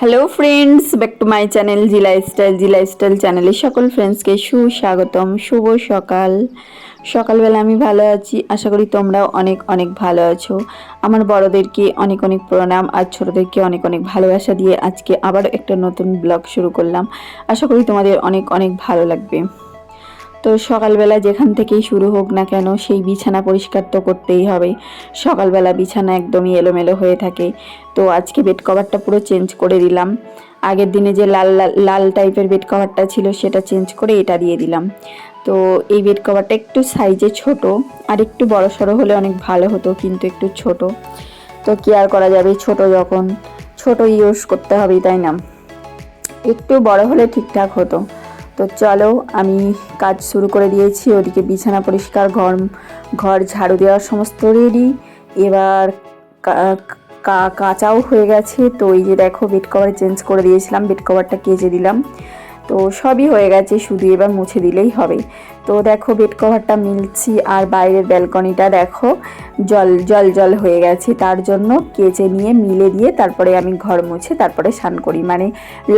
Hello friends back to my channel G Lifestyle G Lifestyle চ্যানেলে সকল ফ্রেন্ডসকে সুস্বাগতম, শুভ সকাল। সকালবেলা আমি ভালো আছি। আশা করি তোমরাও অনেক অনেক ভালো আছো। আমার বড়দেরকে অনেক অনেক প্রণাম আর ছোটোদেরকে অনেক অনেক ভালোবাসা দিয়ে আজকে আবারও একটা নতুন ব্লগ শুরু করলাম। আশা করি তোমাদের অনেক অনেক ভালো লাগবে। তো সকালবেলা যেখান থেকেই শুরু হোক না কেন, সেই বিছানা পরিষ্কার তো করতেই হবে। সকালবেলা বিছানা একদমই এলোমেলো হয়ে থাকে। তো আজকে বেড কভারটা পুরো চেঞ্জ করে দিলাম। আগের দিনে যে লাল লাল টাইপের বেড কভারটা ছিল, সেটা চেঞ্জ করে এটা দিয়ে দিলাম। তো এই বেড কভারটা একটু সাইজে ছোট, আর একটু বড় সড়ো হলে অনেক ভালো হতো, কিন্তু একটু ছোট। তো কি আর করা যাবে, ছোট যখন। ছোট ইউজ করতে হবে তাই না? একটু বড় হলে ঠিকঠাক হতো। তো চলো, আমি কাজ শুরু করে দিয়েছি। ওদিকে বিছানা পরিষ্কার, ঘর ঘর ঝাড়ু দেওয়ার সমস্ত রেডি এবার কাঁচাও হয়ে গেছে। তো এই যে দেখো বেড কভার চেঞ্জ করে দিয়েছিলাম বেড কভারটা কেচে দিলাম। তো সবই হয়ে গেছে, শুধু এবার মুছে দিলেই হবে। তো দেখো বেড কভারটা মিলছি, আর বাইরের ব্যালকনিটা দেখো, জল জল জল হয়ে গেছে। তার জন্য কেচে নিয়ে, মিলে দিয়ে তারপরে আমি ঘর মুছে, তারপরে স্নান করি। মানে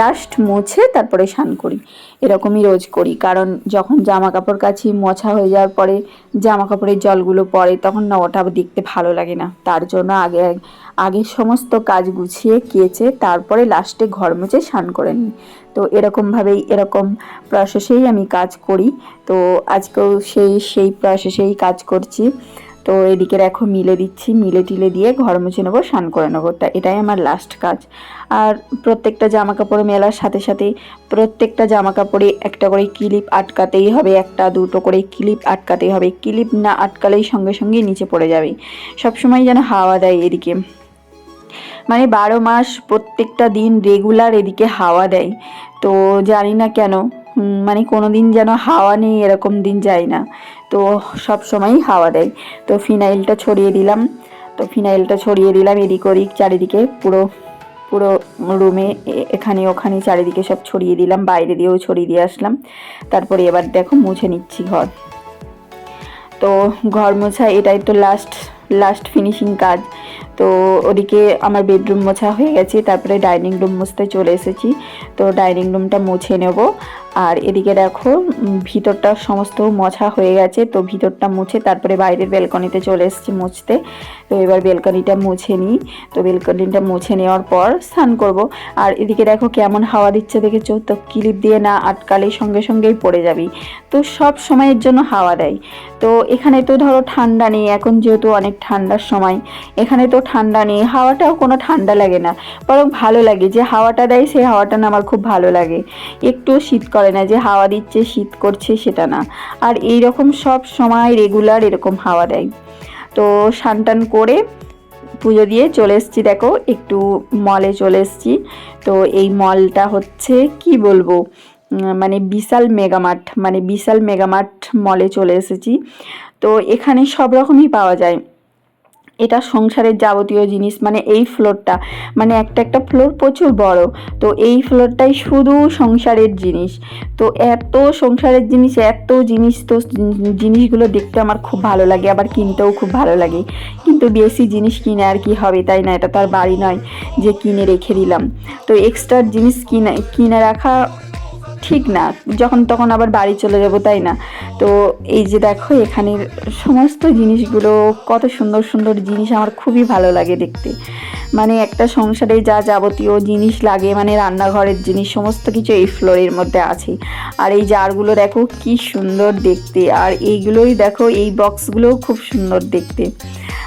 লাস্ট মুছে, তারপরে স্নান করি। এরকমই রোজ করি। কারণ যখন জামা কাপড় কাছি মোছা হয়ে যাওয়ার পরে জামা কাপড়ের জলগুলো পড়ে, তখন না ওটা দেখতে ভালো লাগে না। তার জন্য আগে আগে সমস্ত কাজ গুছিয়ে কেচে তারপরে লাস্টে ঘর মুছে স্নান করে নিই। তো এরকমভাবেই, এরকম প্রসেসেই আমি কাজ করি। তো আজকেও সেই সেই প্রসেসেই কাজ করছি। তো এদিকে দেখো মিলে দিচ্ছি, মিলে টিলে দিয়ে ঘর মুছে নেব, স্নান করে নেব। তা এটাই আমার লাস্ট কাজ। আর প্রত্যেকটা জামা কাপড় মেলার সাথে সাথে প্রত্যেকটা জামা কাপড়ে একটা করে ক্লিপ আটকাতেই হবে, একটা দুটো করে ক্লিপ আটকাতেই হবে। ক্লিপ না আটকালেই সঙ্গে সঙ্গেই নিচে পড়ে যাবে। সবসময় যেন হাওয়া দেয় এদিকে। মানে বারো মাস প্রত্যেকটা দিন রেগুলার এদিকে হাওয়া দেয়। তো জানি না কেন মানে কোনো দিন যেন হাওয়া নেই এরকম দিন যায় না। তো সব সময়ই হাওয়া দেয়। তো ফিনাইলটা ছড়িয়ে দিলাম। তো ফিনাইলটা ছড়িয়ে দিলাম এদিক ওদিক, চারিদিকে পুরো পুরো রুমে এখানে ওখানে চারিদিকে সব ছড়িয়ে দিলাম, বাইরে দিয়েও ছড়িয়ে দিয়ে আসলাম। তারপরে এবার দেখো মুছে নিচ্ছি ঘর। তো ঘর মোছা এটাই তো লাস্ট লাস্ট ফিনিশিং কাজ। তো ওদিকে আমার বেডরুম মোছা হয়ে গেছে, তারপরে ডাইনিং রুম মুছতে চলে এসেছি। তো ডাইনিং রুমটা মুছে নেব। আর এদিকে দেখো ভিতরটা সমস্ত মোছা হয়ে গেছে, তো ভিতরটা মুছে তারপরে বাইরের বেলকনিতে চলে এসেছি মুছতে। তো এবার বেলকনিটা মুছে নিই। তো বেলকনিটা মুছে নেওয়ার পর স্নান করব। আর এদিকে দেখো কেমন হাওয়া দিচ্ছে দেখেছ? তো ক্লিপ দিয়ে না আটকালে সঙ্গে সঙ্গেই পড়ে যাবি। তো সব সময়ের জন্য হাওয়া দেয়। তো এখানে তো ধরো ঠান্ডা নেই, এখন যেহেতু অনেক ঠান্ডার সময়, এখানে তো ঠান্ডা নেই, হাওয়াটাও কোনো ঠান্ডা লাগে না। বরং ভালো লাগে, যে হাওয়াটা দেয় সেই হাওয়াটা না আমার খুব ভালো লাগে। একটু শীত করে না যে হাওয়া দিচ্ছে, শীত করছে সেটা না। আর এই রকম সব সময় রেগুলার এরকম হাওয়া দেয়। তো টান করে পুজো দিয়ে চলে এসেছি দেখো, একটু মলে চলে এসেছি। তো এই মলটা হচ্ছে, কি বলব মানে বিশাল মেগামার্ট মানে বিশাল মেগামার্ট মলে চলে এসেছি। তো এখানে সব রকমই পাওয়া যায়। এটা সংসারের যাবতীয় জিনিস মানে এই ফ্লোরটা মানে একটা একটা ফ্লোর প্রচুর বড়। তো এই ফ্লোরটাই শুধু সংসারের জিনিস। তো এত সংসারের জিনিস, এত জিনিস, তো জিনিসগুলো দেখতে আমার খুব ভালো লাগে, আবার কিনতেও খুব ভালো লাগে। কিন্তু বেশি জিনিস কিনে আর কি হবে, তাই না? এটা তো আর বাড়ি নয় যে কিনে রেখে দিলাম। তো এক্সট্রা জিনিস কিনে কিনে রাখা ঠিক না। যখন তখন আবার বাড়ি চলে যাব, তাই না? তো এই যে দেখো, এখানের সমস্ত জিনিসগুলো, কত সুন্দর সুন্দর জিনিস আমার খুবই ভালো লাগে দেখতে। মানে একটা সংসারে যা যাবতীয় জিনিস লাগে মানে রান্নাঘরের জিনিস, সমস্ত কিছু এই ফ্লোরের মধ্যে আছে। আর এই জারগুলো দেখো, কি সুন্দর দেখতে। আর এইগুলোই দেখো, এই বক্সগুলোও খুব সুন্দর দেখতে।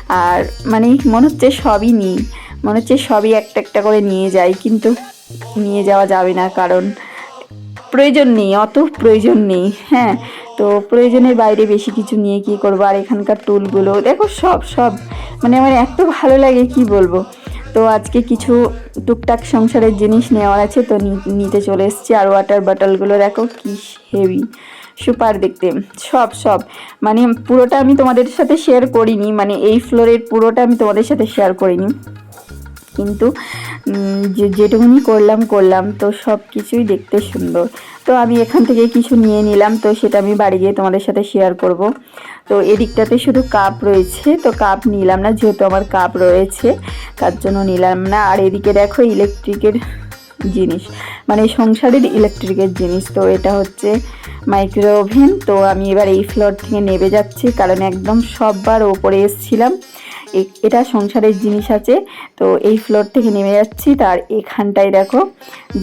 আর মানে মনে হচ্ছে সবই নিই। মনে হচ্ছে সবই একটা একটা করে নিয়ে যাই, কিন্তু নিয়ে যাওয়া যাবে না, কারণ প্রয়োজন নেই, অত প্রয়োজন নেই হ্যাঁ। তো প্রয়োজনের বাইরে বেশি কিছু নিয়ে কি করব? আর এখানকার টুলগুলো, দেখো সব সব। মানে আমার এত ভালো লাগে, কি বলব? তো আজকে কিছু টুকটাক সংসারের জিনিস নেওয়ার আছে, তো নিতে চলে এসেছি। আর ওয়াটার বটলগুলো দেখো কি হেভি সুপার দেখতে। সব সব। মানে পুরোটা আমি তোমাদের সাথে শেয়ার করিনি মানে এই ফ্লোরের পুরোটা আমি তোমাদের সাথে শেয়ার করিনি। কিন্তু যেটুকুনি করলাম করলাম। তো সব কিছুই দেখতে সুন্দর। তো আমি এখান থেকে কিছু নিয়ে নিলাম। তো সেটা আমি বাড়ি গিয়ে তোমাদের সাথে শেয়ার করব। তো এদিকটাতে শুধু কাপ রয়েছে। তো কাপ নিলাম না, যেহেতু আমার কাপ রয়েছে, তার জন্য নিলাম না। আর এদিকে দেখো ইলেকট্রিকের জিনিস। মানে সংসারের ইলেকট্রিকের জিনিস। তো এটা হচ্ছে মাইক্রো ওভেন তো আমি এবার এই ফ্লোর থেকে নেবে যাচ্ছি। কারণ একদম সববার ওপরে এসছিলাম। এটা সংসারের জিনিস আছে। তো এই ফ্লোর থেকে নেমে যাচ্ছি। তার এখানটায় দেখো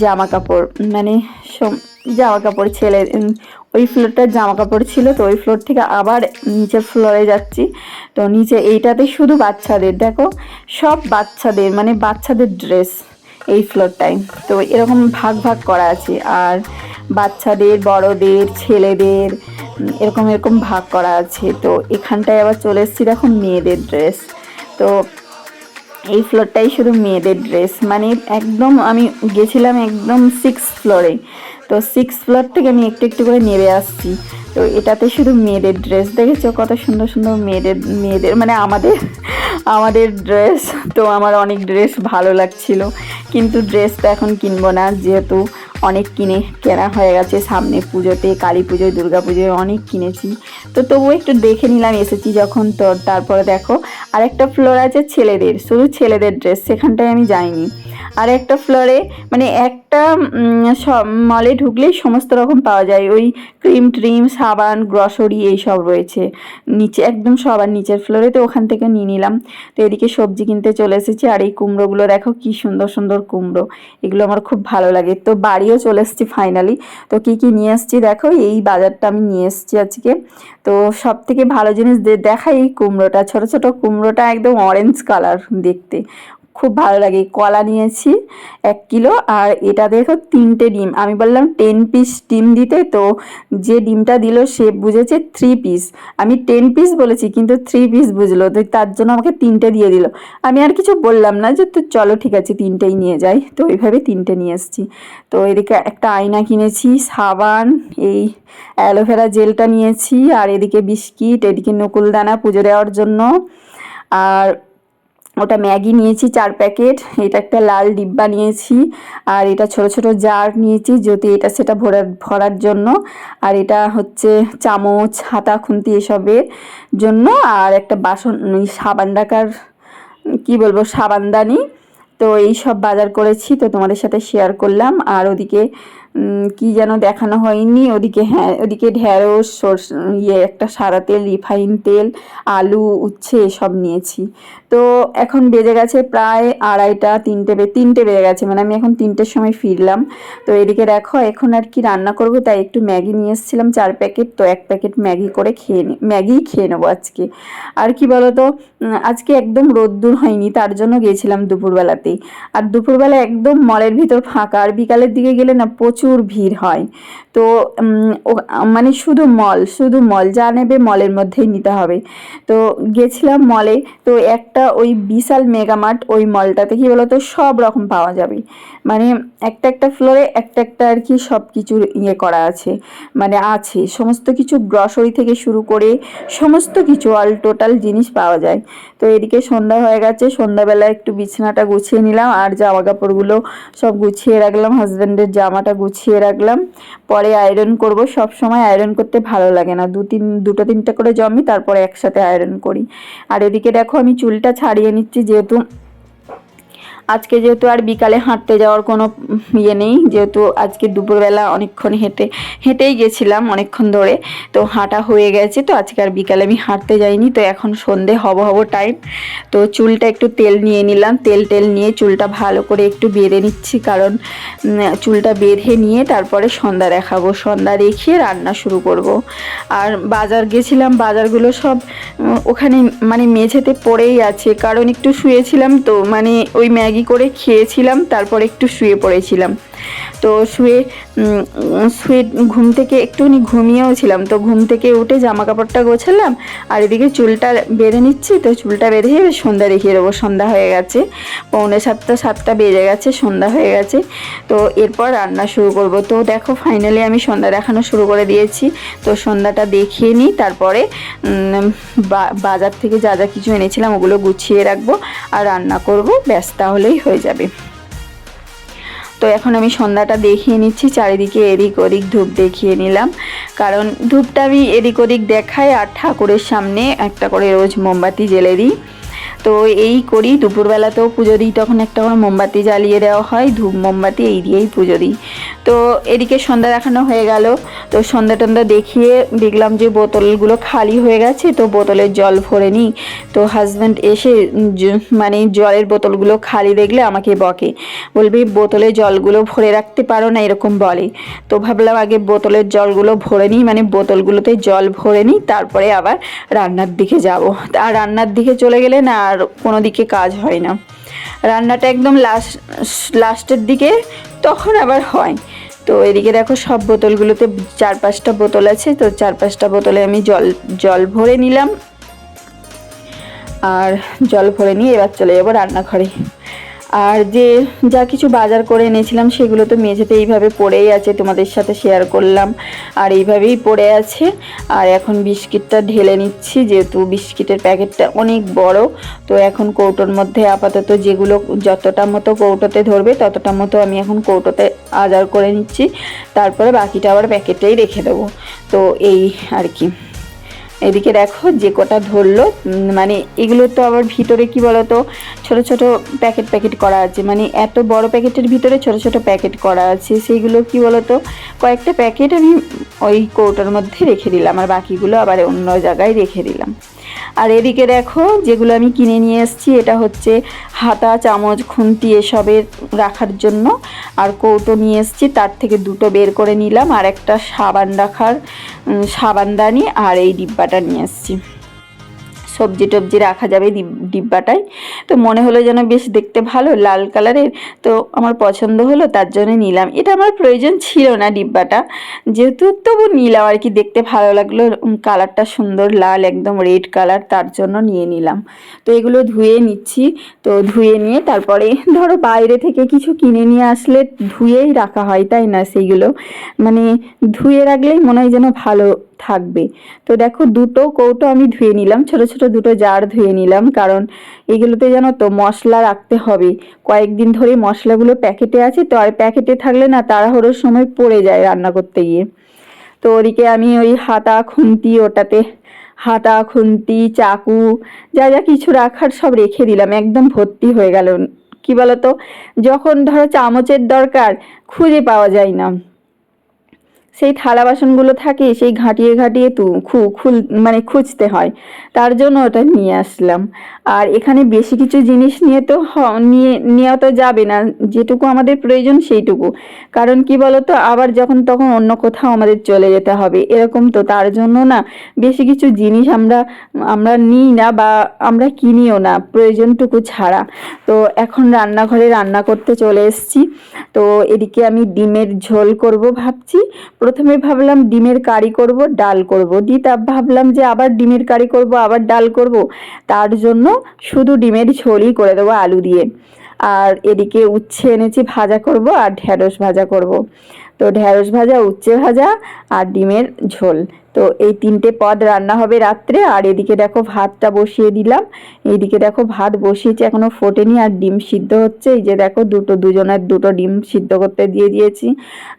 জামা কাপড় মানে জামা কাপড় ছেলে ওই ফ্লোরটার জামা কাপড় ছিল। তো ওই ফ্লোর থেকে আবার নিচের ফ্লোরে যাচ্ছি। তো নিচে এইটাতে শুধু বাচ্চাদের, দেখো, সব বাচ্চাদের মানে বাচ্চাদের ড্রেস এই ফ্লোরটায় তো এরকম ভাগ ভাগ করা আছে। আর বাচ্চাদের, বড়দের, ছেলেদের, এরকম এরকম ভাগ করা আছে। তো এখানটায় আবার চলে এসেছি দেখো মেয়েদের ড্রেস তো এই ফ্লোরটাই শুধু মেয়েদের ড্রেস মানে একদম আমি গেছিলাম একদম সিক্স ফ্লোরে তো সিক্স ফ্লোর থেকে আমি একটু একটু করে নেমে আসছি। তো এটাতে শুধু মেয়েদের ড্রেস দেখেছ কত সুন্দর সুন্দর মেয়েদের মেয়েদের মানে আমাদের আমাদের ড্রেস তো আমার অনেক ড্রেস ভালো লাগছিল। কিন্তু ড্রেস তো এখন কিনবো না, যেহেতু অনেক কিনে কেনা হয়ে গেছে। সামনে পুজোতে, কালী পুজোয় দুর্গা পুজোয় অনেক কিনেছি। তো তবুও একটু দেখে নিলাম এসেছি যখন। তো তারপরে দেখো আর একটা ফ্লোর আছে ছেলেদের, শুধু ছেলেদের ড্রেস সেখানটায় আমি যাইনি। আর একটা ফ্লোরে মানে একটা মলে ঢুকলেই সমস্ত রকম পাওয়া যায়। ওই ক্রিম ট্রিম সাবান গ্রসারি এইসব রয়েছে। নিচে, একদম সবার নিচের ফ্লোরে তো ওখান থেকে নিয়ে নিলাম। তো এদিকে সবজি কিনতে চলে এসেছি। আর এই কুমড়োগুলো দেখো, কি সুন্দর সুন্দর কুমড়ো। এগুলো আমার খুব ভালো লাগে। তো বাড়িও চলে এসেছি ফাইনালি তো কি কি নিয়ে এসেছি দেখো, এই বাজারটা আমি নিয়ে এসেছি আজকে। তো সব থেকে ভালো জিনিস দেখাই এই কুমড়োটা, ছোট ছোট কুমড়োটা একদম অরেঞ্জ কালার দেখতে। খুব ভালো লাগে। কলা নিয়েছি এক কিলো আর এটা দেখো তিনটে ডিম। আমি বললাম টেন পিস ডিম দিতে, তো যে ডিমটা দিল সে বুঝেছে থ্রি পিস আমি টেন পিস বলেছি, কিন্তু থ্রি পিস বুঝলো, তো তার জন্য আমাকে তিনটে দিয়ে দিল। আমি আর কিছু বললাম না যে, তো চলো ঠিক আছে, তিনটেই নিয়ে যাই। তো ওইভাবে তিনটে নিয়ে এসেছি। তো এদিকে একটা আয়না কিনেছি, সাবান, এই অ্যালোভেরা জেলটা নিয়েছি, আর এদিকে বিস্কিট, এদিকে নকুলদানা পুজো দেওয়ার জন্য। আর ওটা ম্যাগি নিয়েছি চার প্যাকেট, এটা একটা লাল ডিব্বা নিয়েছি, আর এটা ছোট ছোট জার নিয়েছি যদি এটা সেটা ভরার ভরার জন্য, আর এটা হচ্ছে চামচ, হাতা, খুন্তি এসবের জন্য, আর একটা বাসন সাবান ডাকার কি বলব, সাবানদানি, তো এই সব বাজার করেছি, তো তোমাদের সাথে শেয়ার করলাম, আর ওদিকে কি যেন দেখানো হয়নি। ওদিকে হ্যাঁ ওদিকে ঢ্যাঁড়স সর্ষ ইয়ে একটা সারা তেল, রিফাইন তেল, আলু, উচ্ছে এসব নিয়েছি। তো এখন বেজে গেছে প্রায় আড়াইটা, তিনটে তিনটে বেজে গেছে। মানে আমি এখন তিনটের সময় ফিরলাম। তো এদিকে দেখো, এখন আর কি রান্না করব, তাই একটু ম্যাগি নিয়ে এসেছিলাম, চার প্যাকেট। তো এক প্যাকেট ম্যাগি করে খেয়ে নি ম্যাগিই খেয়ে নেব আজকে। আর কি বলতো আজকে একদম রোদ্দুর হয়নি, তার জন্য গিয়েছিলাম দুপুরবেলাতেই। আর দুপুরবেলা একদম মলের ভিতর ফাঁকা, আর বিকালের দিকে গেলে না প্রচুর ভিড় হয়। তো মানে শুধু মল শুধু মল যা নেবে মলের মধ্যেই নিতে হবে। তো, গেছিলাম মলে তো একটা ওই বিশাল মেগামার্ট ওই মলটাতে কি বলতো, সব রকম পাওয়া যাবে। মানে একটা একটা ফ্লোরে একটা একটা আর কি সব কিছুর ইয়ে করা আছে। মানে আছে, সমস্ত কিছু গ্রসারি থেকে শুরু করে সমস্ত কিছু অল টোটাল জিনিস পাওয়া যায়। তো এদিকে সন্ধ্যা হয়ে গেছে, সন্ধ্যাবেলা একটু বিছানাটা গুছিয়ে নিলাম, আর জামা কাপড়গুলো সব গুছিয়ে রাখলাম হাজব্যান্ডের জামাটা গুছিয়ে রাখলাম। পরে আয়রন করব। সব সময় আয়রন করতে ভালো লাগে না। দু তিন, দুটো তিনটা করে জমি, তারপরে একসাথে আয়রন করি। আর এদিকে দেখো আমি চুলটা ছাড়িয়ে নিচ্ছি, যেহেতু আজকে যেহেতু আর বিকালে হাঁটতে যাওয়ার কোনো ইয়ে নেই, যেহেতু আজকে দুপুরবেলা অনেকক্ষণ হেঁটে, হেঁটেই গেছিলাম অনেকক্ষণ ধরে। তো হাঁটা হয়ে গেছে, তো আজকে আর বিকালে আমি হাঁটতে যাইনি, তো এখন সন্ধে হব হব টাইম তো চুলটা একটু তেল নিয়ে নিলাম, তেল টেল নিয়ে চুলটা ভালো করে একটু বেঁধে নিচ্ছি, কারণ চুলটা বেঁধে নিয়ে তারপরে সন্ধ্যা দেখাবো। সন্ধ্যা দেখিয়ে রান্না শুরু করব। আর বাজার গেছিলাম, বাজারগুলো সব ওখানে মানে মেঝেতে পড়েই আছে, কারণ একটু শুয়েছিলাম তো মানে ওই ম্যাগি করে খেয়েছিলাম তারপর একটু শুয়ে পড়েছিলাম। তো শুয়ে শুয়ে ঘুম থেকে একটুখানি ঘুমিয়েও ছিলাম। তো ঘুম থেকে উঠে জামা কাপড়টা গোছালাম, আর এদিকে চুলটা বেঁধে নিচ্ছি। তো চুলটা বেঁধে সন্ধ্যা দেখিয়ে দেবো, সন্ধ্যা হয়ে গেছে। পৌনে সাতটা সাতটা বেজে গেছে, সন্ধ্যা হয়ে গেছে। তো এরপর রান্না শুরু করব। তো দেখো ফাইনালি আমি সন্ধ্যা দেখানো শুরু করে দিয়েছি। তো সন্ধ্যাটা দেখিয়ে নিই, তারপরে বাজার থেকে যা যা কিছু এনেছিলাম ওগুলো গুছিয়ে রাখব, আর রান্না করব। ব্যাস, তাহলেই হয়ে যাবে। তো এখন আমি সন্ধ্যাটা দেখিয়ে নিচ্ছি, চারিদিকে এদিক ওদিক ধূপ দেখিয়ে নিলাম। কারণ ধূপটা আমি এদিক ওদিক দেখাই আর ঠাকুরের সামনে একটা করে রোজ মোমবাতি জ্বেলে দিই। তো এই করি, দুপুরবেলাতেও পুজো দিই, তখন একটা করে মোমবাতি জ্বালিয়ে দেওয়া হয়, ধূপ মোমবাতি এই দিয়েই পুজো দিই। তো এদিকে সন্ধ্যা দেখানো হয়ে গেল, তো সন্ধ্যা টন্ধা দেখিয়ে দেখলাম যে বোতলগুলো খালি হয়ে গেছে, তো বোতলের জল ভরে নিই। তো হাজব্যান্ড এসে মানে জলের বোতলগুলো খালি দেখলে আমাকে বকে। বলবি বোতলে জলগুলো ভরে রাখতে পারো না, এরকম বলে। তো ভাবলাম আগে বোতলের জলগুলো ভরে নিই মানে বোতলগুলোতে জল ভরে নিই, তারপরে আবার রান্নার দিকে যাব। আর রান্নার দিকে চলে গেলে না আর কোনো দিকে কাজ হয় না। রান্নাটা একদম লাস্ট লাস্টের দিকে তখন আবার হয়। তো এদিকে দেখো সব বোতলগুলোতে চার পাঁচটা বোতল আছে, তো চার পাঁচটা বোতলে আমি জল জল ভরে নিলাম। আর জল ভরে নিয়ে এবার চলে যাব রান্নাঘরে। আর যে যা কিছু বাজার করে এনেছিলাম সেগুলো তো মেঝেতে এইভাবে পড়েই আছে, তোমাদের সাথে শেয়ার করলাম। আর এইভাবেই পড়ে আছে। আর এখন বিস্কিটটা ঢেলে নিচ্ছি, যেহেতু বিস্কিটের প্যাকেটটা অনেক বড়, তো এখন কৌটোর মধ্যে আপাতত যেগুলো যতটা মতো কৌটোতে ধরবে, ততটা মতো আমি এখন কৌটোতে আজার করে নিচ্ছি। তারপরে বাকিটা আবার প্যাকেটেই রেখে দেবো। তো এই আর কি। এদিকে দেখো যে কটা ধরলো মানে এগুলো তো আবার ভিতরে কি বলতো, ছোট ছোট প্যাকেট প্যাকেট করা আছে মানে এত বড় প্যাকেটের ভিতরে ছোট ছোট প্যাকেট করা আছে, সেইগুলো কি বলতো, কয়েকটা প্যাকেট আমি ওই কৌটার মধ্যে রেখে দিলাম আর বাকিগুলো আবার অন্য জায়গায় রেখে দিলাম। আর এদিকে দেখো, যেগুলো আমি কিনে নিয়ে এসেছি, এটা হচ্ছে হাতা, চামচ, খুন্তি এসবের রাখার জন্য। আর কৌটো নিয়ে এসেছি, তার থেকে দুটো বের করে নিলাম। আর একটা সাবান রাখার সাবানদানি আর এই ডিব্বাটা নিয়ে এসেছি। সবজি টবজি রাখা যাবে ডিব- ডিব্বাটায়। তো মনে হলো যেন বেশ দেখতে ভালো, লাল কালারের। তো আমার পছন্দ হলো, তার জন্য নিলাম। এটা আমার প্রয়োজন ছিল না ডিব্বাটা। যেহেতু তবু নিলাম আর কি, দেখতে ভালো লাগল। কালারটা সুন্দর, লাল, একদম রেড কালার, তার জন্য নিয়ে নিলাম। তো এগুলো ধুয়ে নিচ্ছি। তো ধুয়ে নিয়ে তারপরে ধরো বাইরে থেকে কিছু কিনে নিয়ে আসলে ধুয়েই রাখা হয়, তাই না? সেইগুলো। মানে ধুয়ে রাখলেই মনে হয় যেন ভালো থাকবে। তো দেখো দুটো কৌটো আমি ধুয়ে নিলাম, ছোট ছোট দুটো জার ধুয়ে নিলাম, কারণ এগুলোতে জানো তো মশলা রাখতে হবে। কয়েকদিন ধরে মশলাগুলো প্যাকেটে আছে, তো আর প্যাকেটে থাকলে না তাড়াহুড়োর সময় পড়ে যায় রান্না করতে গিয়ে। তো ওদিকে আমি ওই হাতা খুন্তি, ওটাতে হাতা খুন্তি, চাকু, যা যা কিছু রাখার সব রেখে দিলাম, একদম ভর্তি হয়ে গেল। কি বলতো? যখন ধরো চামচের দরকার, খুঁজে পাওয়া যায় না। সেই থালা বাসনগুলো থাকে, সেই ঘাঁটিয়ে ঘাঁটিয়ে তু, খু, খুল মানে খুঁজতে হয়। তার জন্য ওটা নিয়ে আসলাম। আর এখানে বেশি কিছু জিনিস নিয়ে তো নিয়ে, নেওয়া তো যাবে না। যেটুকু আমাদের প্রয়োজন সেইটুকু। কারণ কি বলতো? আবার যখন তখন অন্য কোথাও আমাদের চলে যেতে হবে। এরকম তো তার জন্য না বেশি কিছু জিনিস আমরা আমরা নিই না বা আমরা কিনিও না। প্রয়োজনটুকু ছাড়া। তো এখন রান্নাঘরে রান্না করতে চলে এসেছি। তো এদিকে আমি ডিমের ঝোল করব ভাবছি। প্রথমে ভাবলাম ডিমের কারি করব, ডাল করব। দিয়ে তা ভাবলাম যে আবার ডিমের কারি করব, আবার ডাল করব। তার জন্য শুধু ডিমের ঝোলই করে দেবো আলু দিয়ে। আর এদিকে উচ্ছে এনেছি, ভাজা করব আর ঢ্যাঁড়স ভাজা করব। তো ঢ্যাঁড়স ভাজা, উচ্ছে ভাজা আর ডিমের ঝোল। তো এই তিনটে পদ রান্না হবে রাত্রে। আর এদিকে দেখো ভাতটা বসিয়ে দিলাম। এইদিকে দেখো ভাত বসিয়েছি, এখনও ফোটেনি আর ডিম সিদ্ধ হচ্ছে। এই যে দেখো দুটো, দুজনের দুটো ডিম সিদ্ধ করতে দিয়ে দিয়েছি।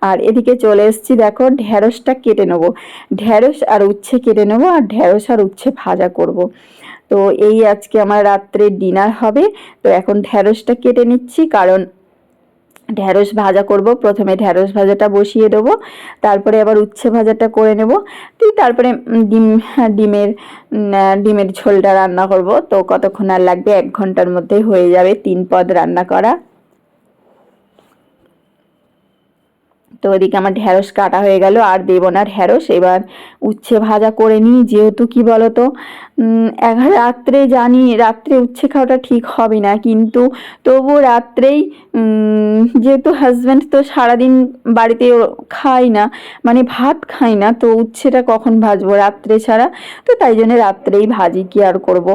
আর এদিকে চলে এসেছি, দেখো ঢ্যাঁড়সটা কেটে নেব। ঢ্যাঁড়স আর উচ্ছে কেটে নেব আর ঢ্যাঁড়স আর উচ্ছে ভাজা করব। তো এই আজকে আমার রাত্রে ডিনার হবে। তো এখন ঢ্যাঁড়সটা কেটে নিচ্ছি, কারণ ঢ্যাঁড়স ভাজা করব। প্রথমে ঢ্যাঁড়স ভাজাটা বসিয়ে দেবো, তারপরে আবার উচ্ছে ভাজাটা করে নেব। তুই তারপরে ডিম, ডিমের ডিমের ঝোলটা রান্না করব। তো কতক্ষণ আর লাগবে? এক ঘণ্টার মধ্যে হয়ে যাবে তিন পদ রান্না করা। তো ওদিকে আমার ঢ্যাঁড়স কাটা হয়ে গেল, আর দেবো না ঢ্যাঁড়স এবার উচ্ছে ভাজা করে নিই, যেহেতু কি বলতো রাত্রে জানি, রাত্রে উচ্ছে খাওয়াটা ঠিক হবে না, কিন্তু তবু রাত্রেই যেহেতু হাজব্যান্ড তো সারাদিন বাড়িতে খায় না মানে ভাত খায় না, তো উচ্ছেটা কখন ভাজবো রাত্রে ছাড়া? তো তাই জন্য রাত্রেই ভাজি কি আর করব?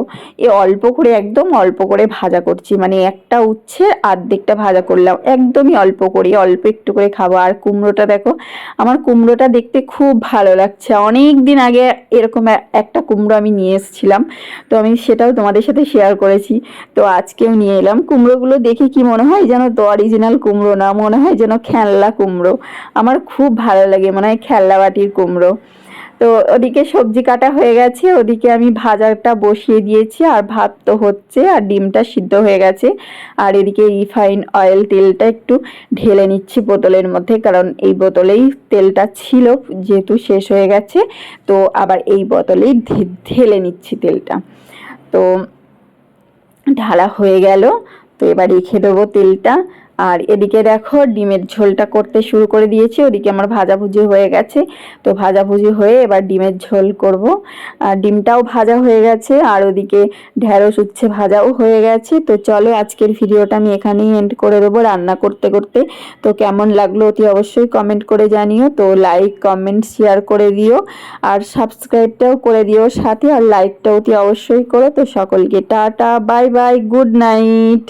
এ অল্প করে, একদম অল্প করে ভাজা করছি মানে একটা উচ্ছে আর্ধেকটা ভাজা করলাম, একদমই অল্প করে, অল্প একটু করে খাব, আর কুমড়োটা দেখো। আমার কুমড়োটা দেখতে খুব ভালো লাগছে। অনেক দিন আগে এরকম একটা কুমড়ো আমি নিয়ে এসেছিলাম। তো আমি সেটাও তোমাদের সাথে শেয়ার করেছি। তো আজকেও নিয়ে এলাম। কুমড়োগুলো দেখে কি মনে হয় যেন তো অরিজিনাল কুমড়ো না? মনে হয় যেন খেলনা কুমড়ো। আমার খুব ভালো লাগে। মনে হয় খেলনা বাটির কুমড়ো। তো ওদিকে সবজি কাটা হয়ে গেছে, ওদিকে আমি ভাজাটা বসিয়ে দিয়েছি আর ভাত তো হচ্ছে আর ডিমটা সিদ্ধ হয়ে গেছে। আর এদিকে রিফাইন অয়েল তেলটা একটু ঢেলে নিচ্ছি বোতলের মধ্যে, কারণ এই বোতলেই তেলটা ছিল যেহেতু শেষ হয়ে গেছে, তো আবার এই বোতলেই ঢেলে নিচ্ছি তেলটা। তো ঢালা হয়ে গেল, তো এবার রেখে দেবো তেলটা। আর এদিকে দেখো, ডিমের ঝোলটা করতে শুরু করে দিয়েছি। ওদিকে আমার ভাজাভুজি হয়ে গেছে। তো ভাজাভুজি হয়ে এবার ডিমের ঝোল করব। আর ডিমটাও ভাজা হয়ে গেছে, আর ওদিকে ঢ্যাঁড়স উচ্ছে ভাজাও হয়ে গেছে। তো চলো, আজকের ভিডিওটা আমি এখানেই এন্ড করে দেবো রান্না করতে করতে। তো কেমন লাগল অতি অবশ্যই কমেন্ট করে জানিও। তো লাইক কমেন্ট শেয়ার করে দিও। আর সাবস্ক্রাইবটাও করে দিও সাথে, আর লাইকটা অতি অবশ্যই করো। তো সকলকে tata bye bye good night